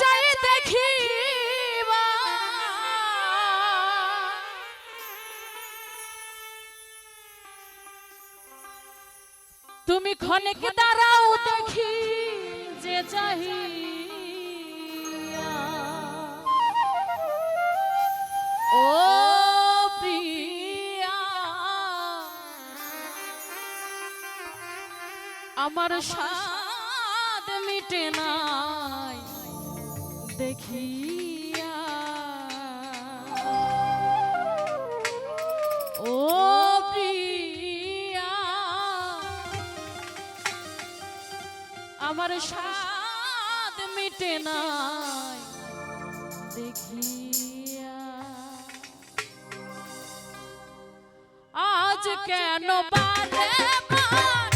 চাই দেখি তুমি ক্ষণিক দাঁড়াও দেখি যে চাহি ও আমার স্বাদ মিটে নাই। দেখিয়া। ও প্রিয়া আমার স্বাদ মিটে নাই। দেখিয়া। আজ কেন বারে বার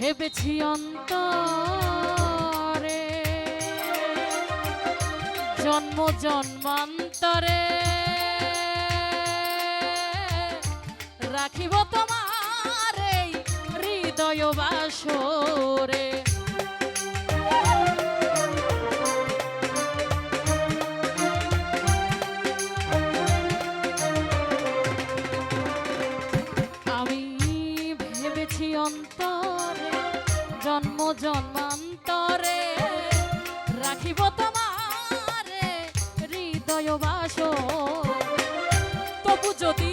ভেবেছি অন্তরে। জন্ম জন্মান্তরে। রাখিব তোমার হৃদয় বাসরে। জন্ম জন্মান্তরে রাখিব তোমারে হৃদয় বাস তবু যদি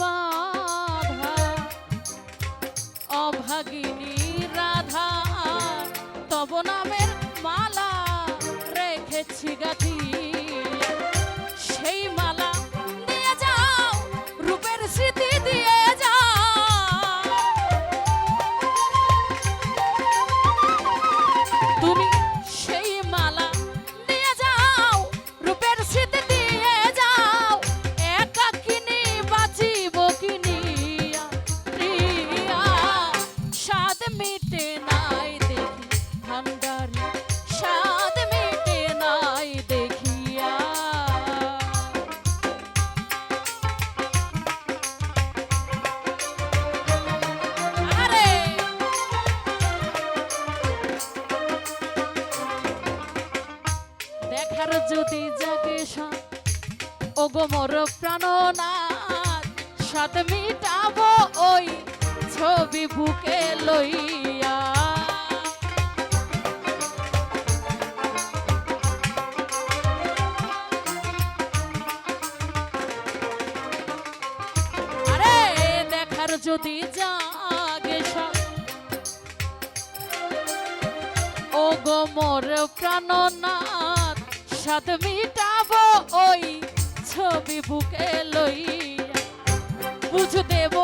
বাধা অভাগিনী রাধা তব নামের গো মোর প্রাণনাথ সাত মিটাবো ওই ছবি বুকে লইয়া। আরে যদি জাগে ও গো মোর প্রাণনাথ সাত মিটাবো ওই ছবি বুকে লইয়া বুঝ দেব